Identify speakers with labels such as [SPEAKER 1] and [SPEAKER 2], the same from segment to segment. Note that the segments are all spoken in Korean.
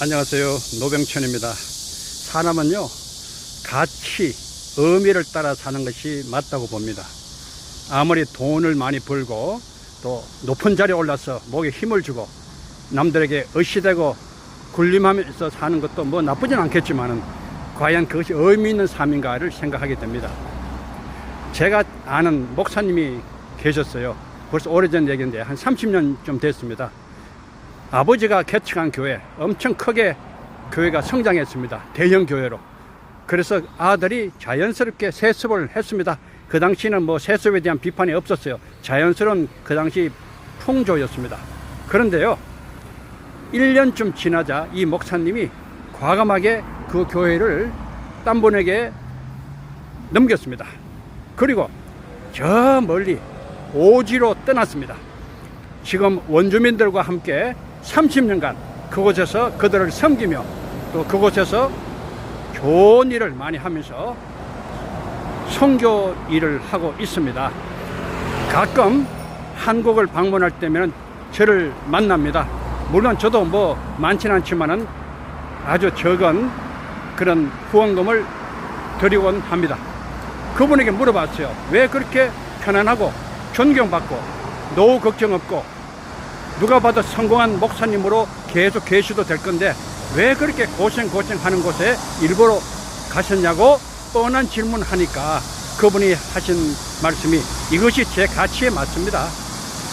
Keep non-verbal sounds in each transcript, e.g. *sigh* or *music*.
[SPEAKER 1] 안녕하세요. 노병천입니다. 사람은요, 가치, 의미를 따라 사는 것이 맞다고 봅니다. 아무리 돈을 많이 벌고 또 높은 자리에 올라서 목에 힘을 주고 남들에게 의시되고 군림하면서 사는 것도 뭐 나쁘진 않겠지만은 과연 그것이 의미 있는 삶인가를 생각하게 됩니다. 제가 아는 목사님이 계셨어요. 벌써 오래전 얘기인데 한 30년 좀 됐습니다. 아버지가 개척한 교회 엄청 크게 교회가 성장했습니다. 대형 교회로. 그래서 아들이 자연스럽게 세습을 했습니다. 그 당시는 뭐 세습에 대한 비판이 없었어요. 자연스러운 그 당시 풍조였습니다. 그런데요. 1년쯤 지나자 이 목사님이 과감하게 그 교회를 딴 분에게 넘겼습니다. 그리고 저 멀리 오지로 떠났습니다. 지금 원주민들과 함께 30년간 그곳에서 그들을 섬기며 또 그곳에서 좋은 일을 많이 하면서 선교 일을 하고 있습니다. 가끔 한국을 방문할 때면 저를 만납니다. 물론 저도 뭐 많지는 않지만은 아주 적은 그런 후원금을 드리곤 합니다. 그분에게 물어봤어요. 왜 그렇게 편안하고 존경받고 노후 걱정 없고 누가 봐도 성공한 목사님으로 계속 계셔도 될 건데 왜 그렇게 고생 고생 하는 곳에 일부러 가셨냐고 뻔한 질문하니까 그분이 하신 말씀이 이것이 제 가치에 맞습니다.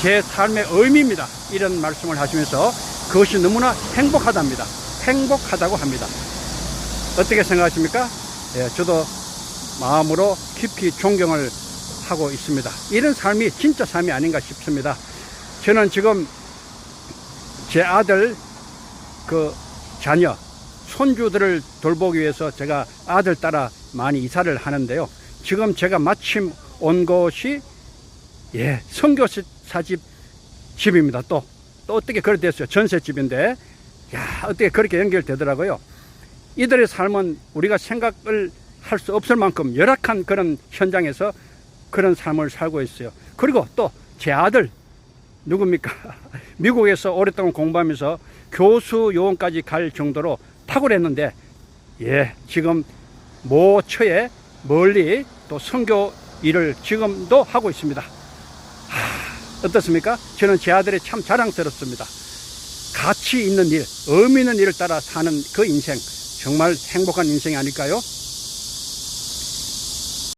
[SPEAKER 1] 제 삶의 의미입니다. 이런 말씀을 하시면서 그것이 너무나 행복하답니다. 행복하다고 합니다. 어떻게 생각하십니까? 예, 저도 마음으로 깊이 존경을 하고 있습니다. 이런 삶이 진짜 삶이 아닌가 싶습니다. 저는 지금 제 아들 그 자녀 손주들을 돌보기 위해서 제가 아들 따라 많이 이사를 하는데요. 지금 제가 마침 온 곳이 예 선교사집 집입니다. 또 또 어떻게 그렇게 됐어요? 전셋집인데 야 어떻게 그렇게 연결되더라고요. 이들의 삶은 우리가 생각을 할 수 없을 만큼 열악한 그런 현장에서 그런 삶을 살고 있어요. 그리고 또 제 아들 누굽니까? *laughs* 미국에서 오랫동안 공부하면서 교수 요원까지 갈 정도로 탁월했는데 예 지금 모처에 멀리 또 선교 일을 지금도 하고 있습니다. 하, 어떻습니까? 저는 제 아들이 참 자랑스럽습니다. 가치 있는 일, 의미 있는 일을 따라 사는 그 인생 정말 행복한 인생이 아닐까요?